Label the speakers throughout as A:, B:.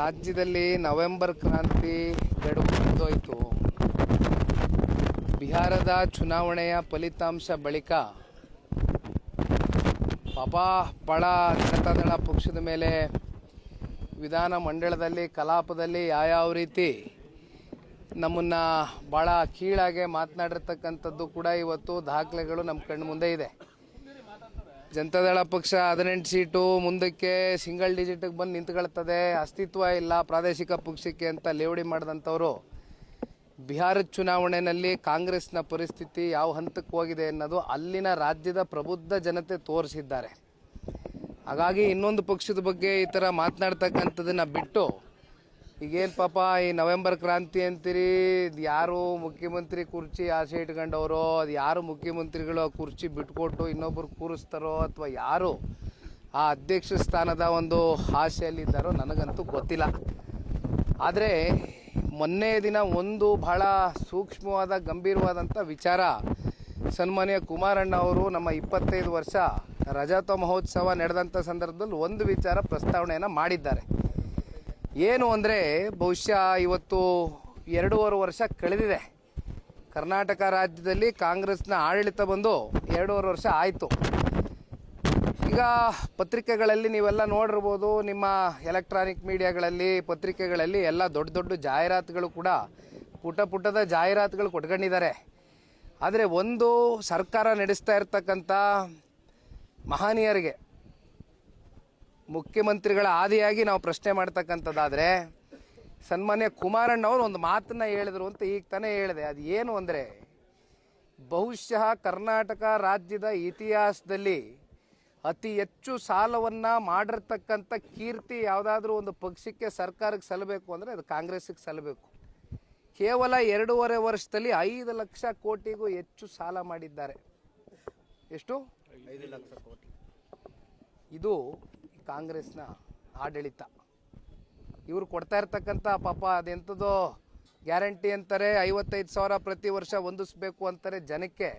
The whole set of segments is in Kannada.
A: ರಾಜ್ಯದಲ್ಲಿ ನವೆಂಬರ್ ಕ್ರಾಂತಿ ಎರಡು ಮುಗಿದೋಯ್ತು ಬಿಹಾರದ ಚುನಾವಣೆಯ ಫಲಿತಾಂಶ ಬಳಿಕ ಪಪಾ ಪಳ ಜನತಾದಳ ಪಕ್ಷದ ಮೇಲೆ ವಿಧಾನ ಮಂಡಳದಲ್ಲಿ, ಕಲಾಪದಲ್ಲಿ ಯಾವ್ಯಾವ ರೀತಿ ನಮ್ಮನ್ನು ಭಾಳ ಕೀಳಾಗೆ ಮಾತನಾಡಿರ್ತಕ್ಕಂಥದ್ದು ಕೂಡ ಇವತ್ತು ದಾಖಲೆಗಳು ನಮ್ಮ ಕಣ್ಣು ಮುಂದೆ ಇದೆ. ಜನತಾದಳ ಪಕ್ಷ ಹದಿನೆಂಟು ಸೀಟು ಮುಂದಕ್ಕೆ ಸಿಂಗಲ್ ಡಿಜಿಟ್ಗೆ ಬಂದು ನಿಂತ್ಕೊಳ್ತದೆ. ಅಸ್ತಿತ್ವ ಇಲ್ಲ ಪ್ರಾದೇಶಿಕ ಪಕ್ಷಕ್ಕೆ ಅಂತ ಲೇವಡಿ ಮಾಡಿದಂಥವರು. ಬಿಹಾರದ ಚುನಾವಣೆಯಲ್ಲಿ ಕಾಂಗ್ರೆಸ್ನ ಪರಿಸ್ಥಿತಿ ಯಾವ ಹಂತಕ್ಕೆ ಹೋಗಿದೆ ಅನ್ನೋದು ಅಲ್ಲಿನ ರಾಜ್ಯದ ಪ್ರಬುದ್ಧ ಜನತೆ ತೋರಿಸಿದ್ದಾರೆ. ಹಾಗಾಗಿ ಇನ್ನೊಂದು ಪಕ್ಷದ ಬಗ್ಗೆ ಈ ಥರ ಮಾತನಾಡ್ತಕ್ಕಂಥದ್ದನ್ನು ಬಿಟ್ಟು ಈಗೇನು ಪಾಪ ಈ ನವೆಂಬರ್ ಕ್ರಾಂತಿ ಅಂತೀರಿ ಯಾರು ಮುಖ್ಯಮಂತ್ರಿ ಕುರ್ಚಿ ಆಸೆ ಇಟ್ಕೊಂಡವರೋ, ಅದು ಯಾರು ಮುಖ್ಯಮಂತ್ರಿಗಳು ಆ ಕುರ್ಚಿ ಬಿಟ್ಕೊಟ್ಟು ಇನ್ನೊಬ್ಬರು ಕೂರಿಸ್ತಾರೋ ಅಥವಾ ಯಾರು ಆ ಅಧ್ಯಕ್ಷ ಸ್ಥಾನದ ಒಂದು ಆಸೆಯಲ್ಲಿದ್ದಾರೋ ನನಗಂತೂ ಗೊತ್ತಿಲ್ಲ. ಆದರೆ ಮೊನ್ನೆ ದಿನ ಒಂದು ಬಹಳ ಸೂಕ್ಷ್ಮವಾದ ಗಂಭೀರವಾದಂಥ ವಿಚಾರ ಸನ್ಮಾನ್ಯ ಕುಮಾರಣ್ಣ ಅವರು ನಮ್ಮ ಇಪ್ಪತ್ತೈದು ವರ್ಷ ರಜತ ಮಹೋತ್ಸವ ನಡೆದಂಥ ಸಂದರ್ಭದಲ್ಲಿ ಒಂದು ವಿಚಾರ ಪ್ರಸ್ತಾವನೆಯನ್ನು ಮಾಡಿದ್ದಾರೆ. ಏನು ಅಂದರೆ ಬಹುಶಃ ಇವತ್ತು ಎರಡೂವರೆ ವರ್ಷ ಕಳೆದಿದೆ. ಕರ್ನಾಟಕ ರಾಜ್ಯದಲ್ಲಿ ಕಾಂಗ್ರೆಸ್ನ ಆಡಳಿತ ಬಂದು ಎರಡೂವರೆ ವರ್ಷ ಆಯಿತು. ಈಗ ಪತ್ರಿಕೆಗಳಲ್ಲಿ ನೀವೆಲ್ಲ ನೋಡಿರ್ಬೋದು, ನಿಮ್ಮ ಎಲೆಕ್ಟ್ರಾನಿಕ್ ಮೀಡಿಯಾಗಳಲ್ಲಿ, ಪತ್ರಿಕೆಗಳಲ್ಲಿ ಎಲ್ಲ ದೊಡ್ಡ ದೊಡ್ಡ ಜಾಹೀರಾತುಗಳು ಕೂಡ ಪುಟ ಪುಟದ ಜಾಹೀರಾತುಗಳು ಕೊಟ್ಕೊಂಡಿದ್ದಾರೆ. ಆದರೆ ಒಂದು ಸರ್ಕಾರ ನಡೆಸ್ತಾ ಇರ್ತಕ್ಕಂಥ ಮಹನೀಯರಿಗೆ ಮುಖ್ಯಮಂತ್ರಿಗಳ ಆದಿಯಾಗಿ ನಾವು ಪ್ರಶ್ನೆ ಮಾಡ್ತಕ್ಕಂಥದ್ದಾದರೆ ಸನ್ಮಾನ್ಯ ಕುಮಾರಣ್ಣವರು ಒಂದು ಮಾತನ್ನ ಹೇಳಿದ್ರು ಅಂತ ಈಗ ತಾನೇ ಹೇಳಿದೆ. ಅದು ಏನು ಅಂದರೆ ಬಹುಶಃ ಕರ್ನಾಟಕ ರಾಜ್ಯದ ಇತಿಹಾಸದಲ್ಲಿ ಅತಿ ಹೆಚ್ಚು ಸಾಲವನ್ನು ಮಾಡಿರ್ತಕ್ಕಂಥ ಕೀರ್ತಿ ಯಾವುದಾದ್ರೂ ಒಂದು ಪಕ್ಷಕ್ಕೆ ಸರ್ಕಾರಕ್ಕೆ ಸಲ್ಲಬೇಕು ಅಂದರೆ ಅದು ಕಾಂಗ್ರೆಸ್ಸಿಗೆ ಸಲ್ಲಬೇಕು. ಕೇವಲ ಎರಡೂವರೆ ವರ್ಷದಲ್ಲಿ ಐದು ಲಕ್ಷ ಕೋಟಿಗೂ ಹೆಚ್ಚು ಸಾಲ ಮಾಡಿದ್ದಾರೆ. ಎಷ್ಟು?
B: ಐದು ಲಕ್ಷ ಕೋಟಿ.
A: ಇದು ಕಾಂಗ್ರೆಸ್ನ ಆಡಳಿತ. ಇವರು ಕೊಡ್ತಾ ಇರ್ತಕ್ಕಂಥ ಪಾಪ ಅದೆಂಥದೋ ಗ್ಯಾರಂಟಿ ಅಂತಾರೆ, ಐವತ್ತೈದು ಸಾವಿರ ಪ್ರತಿ ವರ್ಷ ಹೊಂದಿಸ್ಬೇಕು ಅಂತಾರೆ ಜನಕ್ಕೆ.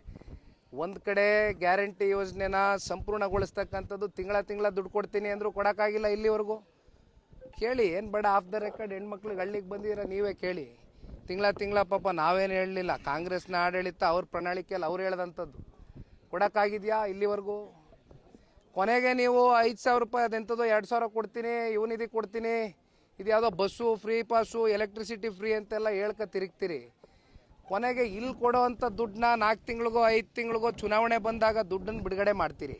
A: ಒಂದು ಕಡೆ ಗ್ಯಾರಂಟಿ ಯೋಜನೆನ ಸಂಪೂರ್ಣಗೊಳಿಸ್ತಕ್ಕಂಥದ್ದು ತಿಂಗಳ ತಿಂಗಳ ದುಡ್ಡು ಕೊಡ್ತೀನಿ ಅಂದರೂ ಕೊಡೋಕ್ಕಾಗಿಲ್ಲ ಇಲ್ಲಿವರೆಗೂ. ಕೇಳಿ, ಏನು ಬೇಡ, ಆಫ್ ದ ರೆಕಾರ್ಡ್ ಹೆಣ್ಮಕ್ಳಿಗೆ ಹಳ್ಳಿಗೆ ಬಂದಿರ ನೀವೇ ಕೇಳಿ. ತಿಂಗಳ ತಿಂಗಳ ಪಾಪ ನಾವೇನು ಹೇಳಲಿಲ್ಲ, ಕಾಂಗ್ರೆಸ್ನ ಆಡಳಿತ ಅವ್ರ ಪ್ರಣಾಳಿಕೆಯಲ್ಲಿ ಅವ್ರು ಹೇಳ್ದಂಥದ್ದು. ಕೊಡೋಕ್ಕಾಗಿದೆಯಾ ಇಲ್ಲಿವರೆಗೂ? ಕೊನೆಗೆ ನೀವು ಐದು ಸಾವಿರ ರೂಪಾಯಿ ಅದೆಂಥದ್ದು ಎರಡು ಸಾವಿರ ಕೊಡ್ತೀನಿ ಇವನಿದಿ ಕೊಡ್ತೀನಿ. ಇದು ಯಾವುದೋ bus, free pass, electricity free ಅಂತೆಲ್ಲ ಹೇಳ್ಕ ತಿರುಗ್ತೀರಿ. ಕೊನೆಗೆ ಇಲ್ಲಿ ಕೊಡೋವಂಥ ದುಡ್ಡನ್ನ ನಾಲ್ಕು ತಿಂಗಳಿಗೋ, ಐದು ತಿಂಗಳಿಗೋ ಚುನಾವಣೆ ಬಂದಾಗ ದುಡ್ಡನ್ನು ಬಿಡುಗಡೆ ಮಾಡ್ತೀರಿ.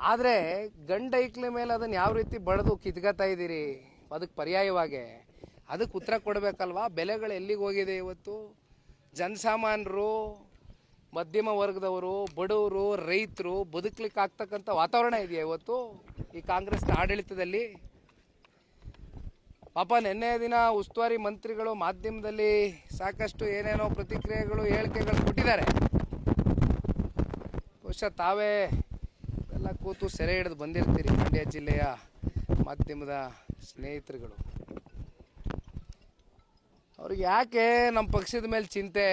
A: ಆದರೆ ಗಂಡ ಮೇಲೆ ಅದನ್ನು ಯಾವ ರೀತಿ ಬಳದು ಕಿತ್ಕೋತಾ ಇದ್ದೀರಿ? ಅದಕ್ಕೆ ಪರ್ಯಾಯವಾಗಿ. ಅದಕ್ಕೆ ಉತ್ತರ ಕೊಡಬೇಕಲ್ವಾ? ಬೆಲೆಗಳು ಎಲ್ಲಿಗೆ ಹೋಗಿದೆ ಇವತ್ತು? ಜನಸಾಮಾನ್ಯರು ಮಧ್ಯಮ ವರ್ಗದವರು, ಬಡವರು, ರೈತರು ಬದುಕಲಿಕ್ಕೆ ಆಗ್ತಕ್ಕಂಥ ವಾತಾವರಣ ಇದೆಯಾ ಇವತ್ತು ಈ ಕಾಂಗ್ರೆಸ್ನ ಆಡಳಿತದಲ್ಲಿ? ಪಾಪ ನಿನ್ನೆ ದಿನ ಉಸ್ತುವಾರಿ ಮಂತ್ರಿಗಳು ಮಾಧ್ಯಮದಲ್ಲಿ ಸಾಕಷ್ಟು ಏನೇನೋ ಪ್ರತಿಕ್ರಿಯೆಗಳು, ಹೇಳಿಕೆಗಳು ಕೊಟ್ಟಿದ್ದಾರೆ. ಬಹುಶಃ ತಾವೇ ಎಲ್ಲ ಕೂತು ಸೆರೆ ಹಿಡಿದು ಬಂದಿರ್ತೀರಿ ಮಂಡ್ಯ ಜಿಲ್ಲೆಯ ಮಾಧ್ಯಮದ ಸ್ನೇಹಿತರುಗಳು. ಅವ್ರಿಗೆ ಯಾಕೆ ನಮ್ಮ ಪಕ್ಷದ ಮೇಲೆ ಚಿಂತೆ?